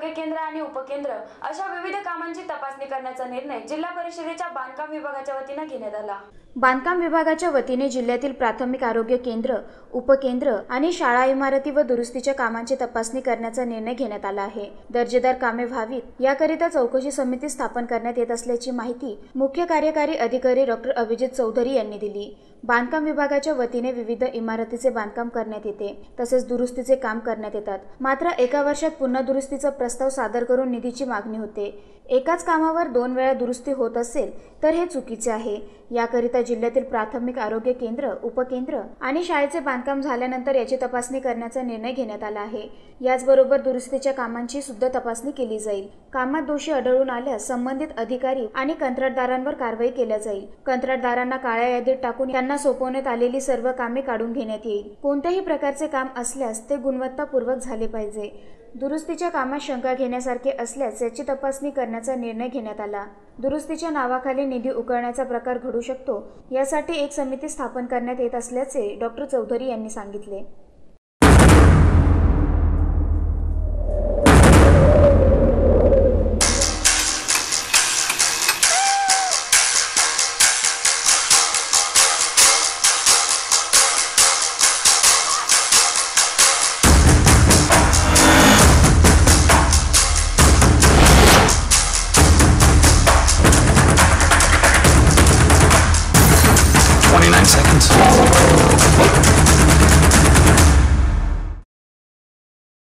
आरोग्य केंद्र आणि उपकेंद्र अशा विविध कामांची तपासणी करण्याचा निर्णय जिल्हा परिषदेच्या बांधकाम विभागाच्या वतीनं घेण्यात आला. बांधकाम विभागाच्या वतीने जिल्ह्यातील प्राथमिक आरोग्य केंद्र उपकेंद्र आणि शाळा इमारती व दुरुस्तीच्या कामांची तपासणी करण्याचा निर्णय घेण्यात आला आहे. दर्जेदार कामे व्हावीत याकरिता चौकशी समिती स्थापन करण्यात येत असल्याची माहिती मुख्य कार्यकारी अधिकारी डॉक्टर अभिजित चौधरी यांनी दिली. बांधकाम विभागाच्या वतीने विविध इमारतीचे बांधकाम करण्यात येते तसेच दुरुस्तीचे काम करण्यात येतात. मात्र एका वर्षात पुन्हा दुरुस्तीचा प्रस्ताव सादर करून निधीची मागणी होते. एकाच कामावर दोन वेळा दुरुस्ती होत असेल तर हे चुकीचे आहे. याकरिता जिल्ह्यातील प्राथमिक आरोग्य केंद्र उपकेंद्र आणि शाळेचे बांधकाम झाल्यानंतर याची तपासणी करण्याचा निर्णय घेण्यात आला आहे. याचबरोबर दुरुस्तीच्या कामांची सुद्धा तपासणी केली जाईल. कामात दोषी आढळून आल्यास संबंधित अधिकारी आणि कंत्राटदारांवर कारवाई केल्या जाईल. कंत्राटदारांना काळ्या यादीत टाकून त्यांना सोपवण्यात आलेली सर्व कामे काढून घेण्यात येईल. कोणत्याही प्रकारचे काम असल्यास ते गुणवत्तापूर्वक झाले पाहिजे. दुरुस्तीच्या कामात शंका घेण्यासारखे असल्यास याची तपासणी करण्याचा निर्णय घेण्यात आला. दुरुस्तीच्या नावाखाली निधी उकळण्याचा प्रकार घडू शकतो यासाठी एक समिती स्थापन करण्यात येत असल्याचे डॉक्टर चौधरी यांनी सांगितले. 29 seconds.